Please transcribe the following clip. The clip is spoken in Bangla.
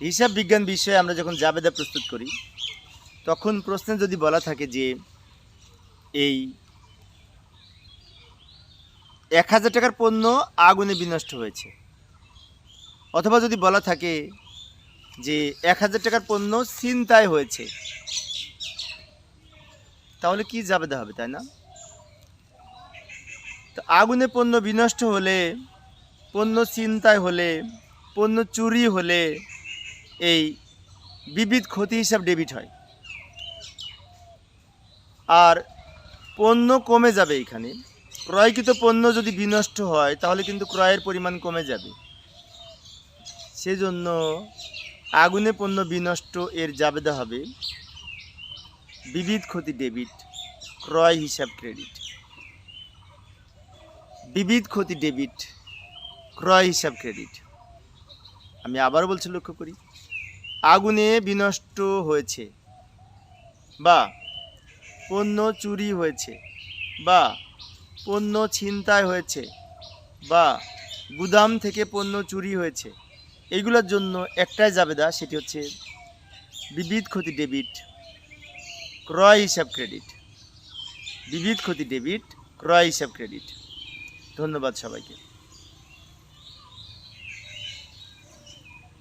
হিসাব বিজ্ঞান বিষয়ে আমরা যখন জাবেদা প্রস্তুত করি, তখন প্রশ্নে যদি বলা থাকে যে এই এক হাজার টাকার পণ্য আগুনে বিনষ্ট হয়েছে, অথবা যদি বলা থাকে যে এক হাজার টাকার পণ্য চিন্তায় হয়েছে, তাহলে কি জাবেদা হবে, তাই না? তো আগুনে পণ্য বিনষ্ট হলে, পণ্য ছিনতাই হলে, পণ্য চুরি হলে এই বিবিধ ক্ষতি হিসাব ডেবিট হয়। আর পণ্য কমে যাবে এখানে। ক্রয়কৃত পণ্য যদি বিনষ্ট হয়, তাহলে কিন্তু ক্রয়ের পরিমাণ কমে যাবে। সেজন্য আগুনে পণ্য বিনষ্ট এর জাবেদা হবে বিবিধ ক্ষতি ডেবিট ক্রয় হিসাব ক্রেডিট বিবিধ ক্ষতি ডেবিট ক্রয় হিসাব ক্রেডিট আমি আবারও বলছি লক্ষ্য করি। আগুনে বিনষ্ট হয়েছে। বা, পণ্য চুরি হয়েছে। বা, পণ্য ছিনতাই হয়েছে। বা, গুদাম থেকে পণ্য চুরি হয়েছে। এগুলোর জন্য একটাই জাবেদা, সেটি হচ্ছে বিবিধ ক্ষতি ডেবিট, ক্রয় হিসাব ক্রেডিট। বিবিধ ক্ষতি ডেবিট, ক্রয় হিসাব ক্রেডিট। ধন্যবাদ সবাইকে।